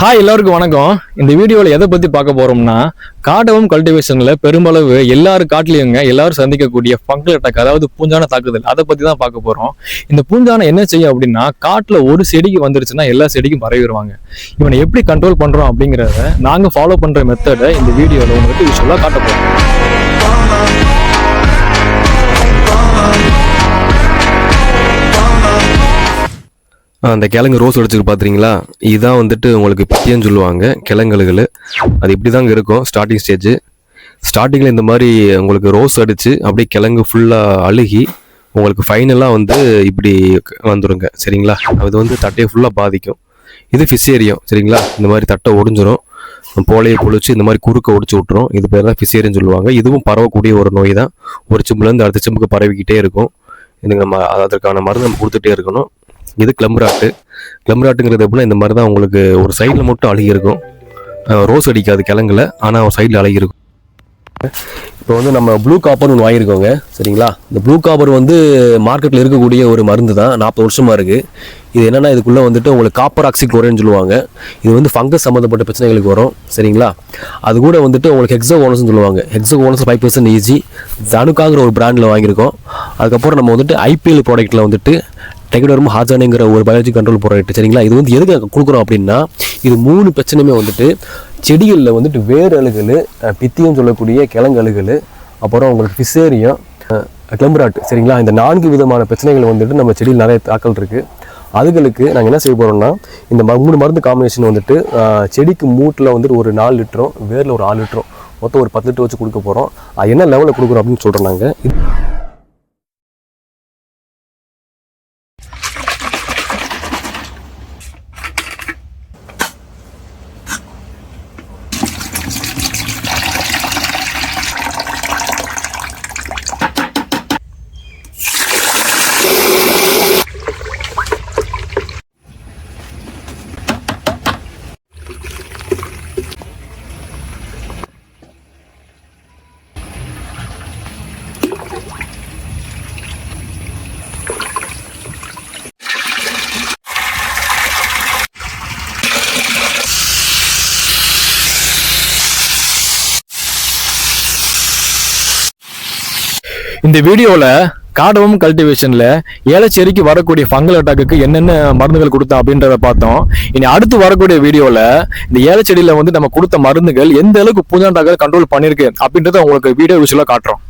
Hi எல்லாருக்கும் வணக்கம். இந்த வீடியோவில் எதை பற்றி பார்க்க போகிறோம்னா காடவும் கல்டிவேஷனில் பெருமளவு எல்லாரும் காட்டிலையுங்க எல்லாரும் சந்திக்கக்கூடிய ஃபங்கல் அட்டாக் அதாவது பூஞ்சான தாக்குதல் அதை பற்றி தான் பார்க்க போகிறோம் இந்த பூஞ்சானை என்ன செய்யும் அப்படின்னா காட்டில் ஒரு செடிக்கு வந்துருச்சுன்னா எல்லா செடிக்கும் பரவிடுவாங்க இவனை எப்படி கண்ட்ரோல் பண்ணுறோம் அப்படிங்கிறத நாங்கள் ஃபாலோ பண்ணுற மெத்தடை இந்த வீடியோவில் உங்களுக்கு யூஸ்ஃபுல்லாக காட்ட போகிறோம் அந்த கிழங்கு ரோஸ் அடிச்சுக்கு பார்த்துறீங்களா இதுதான் வந்துட்டு உங்களுக்கு பித்தியன்னு சொல்லுவாங்க கிழங்கழுகள் அது இப்படி தாங்க இருக்கும் ஸ்டார்டிங் ஸ்டேஜ் ஸ்டார்டிங்கில் இந்த மாதிரி உங்களுக்கு ரோஸ் அடித்து அப்படியே கிழங்கு ஃபுல்லாக அழுகி உங்களுக்கு ஃபைனலாக வந்து இப்படி வந்துடுங்க சரிங்களா? அது வந்து தட்டையை ஃபுல்லாக பாதிக்கும். இது ஃபிஷேரியம் சரிங்களா? இந்த மாதிரி தட்டை ஒடிஞ்சிரும் போலையை பொழிச்சு இந்த மாதிரி குறுக்க ஒடிச்சு விட்டுரும். இது பேர் தான் ஃபிஷேரியன் சொல்லுவாங்க. இதுவும் பரவக்கூடிய ஒரு நோய் தான். ஒரு சிம்புலேருந்து அடுத்த சிம்புக்கு பரவிக்கிட்டே இருக்கும். இதுக்கு நம்ம அதற்கான மருந்து நம்ம கொடுத்துட்டே இருக்கணும். இது கிளம்புராட்டு கிளம்புராட்டுங்கிறது எப்படின்னா இந்த மாதிரி தான் உங்களுக்கு ஒரு சைடில் மட்டும் அழுகி இருக்கும் ரோஸ் அடிக்காது கிழங்குல ஆனால் ஒரு சைடில் அழுகி இருக்கும் இப்போ வந்து நம்ம ப்ளூ காப்பர் ஒன்று வாங்கியிருக்கோங்க சரிங்களா? இந்த ப்ளூ காப்பர் வந்து மார்க்கெட்டில் இருக்கக்கூடிய ஒரு மருந்து தான் நாற்பது வருஷமாக இருக்குது இது என்னென்னா இதுக்குள்ளே வந்துட்டு உங்களுக்கு காப்பர் ஆக்சிக்ளோரேன்னு சொல்லுவாங்க. இது வந்து ஃபங்கஸ் சம்மந்தப்பட்ட பிரச்சனைகளுக்கு வரும் சரிங்களா? அது கூட வந்துட்டு உங்களுக்கு ஹெக்ஸோகோனஸ்னு சொல்லுவாங்க. ஹெக்ஸோகோனஸ் ஃபைவ் பர்சன்ட் ஈஸி தனுக்காங்கிற ஒரு பிராண்டில் வாங்கியிருக்கோம். அதுக்கப்புறம் நம்ம வந்துட்டு ஐபிஎல் ப்ராடக்ட்டில் வந்துட்டு டெகடோர்ம் ஹாஜானுங்கிற ஒரு பயாலஜி கண்ட்ரோல் ப்ராடக்ட் சரிங்களா? இது வந்து எதுக்கு கொடுக்குறோம் அப்படின்னா இது மூணு பிரச்சனையுமே வந்துட்டு செடிகளில் வந்துட்டு வேர் அழுகல் பித்தியம் சொல்லக்கூடிய கிழங்கழுகல் அப்புறம் உங்களுக்கு ஃபிசேரியம் கிளம்புராட்டு சரிங்களா? இந்த நான்கு விதமான பிரச்சனைகள் வந்துட்டு நம்ம செடியில் நிறைய தாக்கல் இருக்குது அதுகளுக்கு நாங்கள் என்ன செய்ய போகிறோம்னா இந்த ம- மூணு மருந்து காம்பினேஷன் வந்துட்டு செடிக்கு மூட்டில் வந்துட்டு ஒரு நாலு லிட்டரும் வேரில் ஒரு ஆறு லிட்டரும் மொத்தம் ஒரு பத்து லிட்டர் வச்சு கொடுக்க போகிறோம் என்ன லெவலில் கொடுக்குறோம் அப்படின்னு சொல்கிறோம் நாங்கள் இந்த வீடியோவில் காடவும் கல்டிவேஷனில் ஏலச்சேரிக்கு வரக்கூடிய ஃபங்கல் அட்டாக்கு என்னென்ன மருந்துகள் கொடுத்தா அப்படின்றத பார்த்தோம். இனி அடுத்து வரக்கூடிய வீடியோவில் இந்த ஏலச்செடியில் வந்து நம்ம கொடுத்த மருந்துகள் எந்த அளவுக்கு பூஞ்சாண்டாக்கள் கண்ட்ரோல் பண்ணியிருக்கு அப்படின்றத உங்களுக்கு வீடியோ விஷயம் காட்டுறோம்.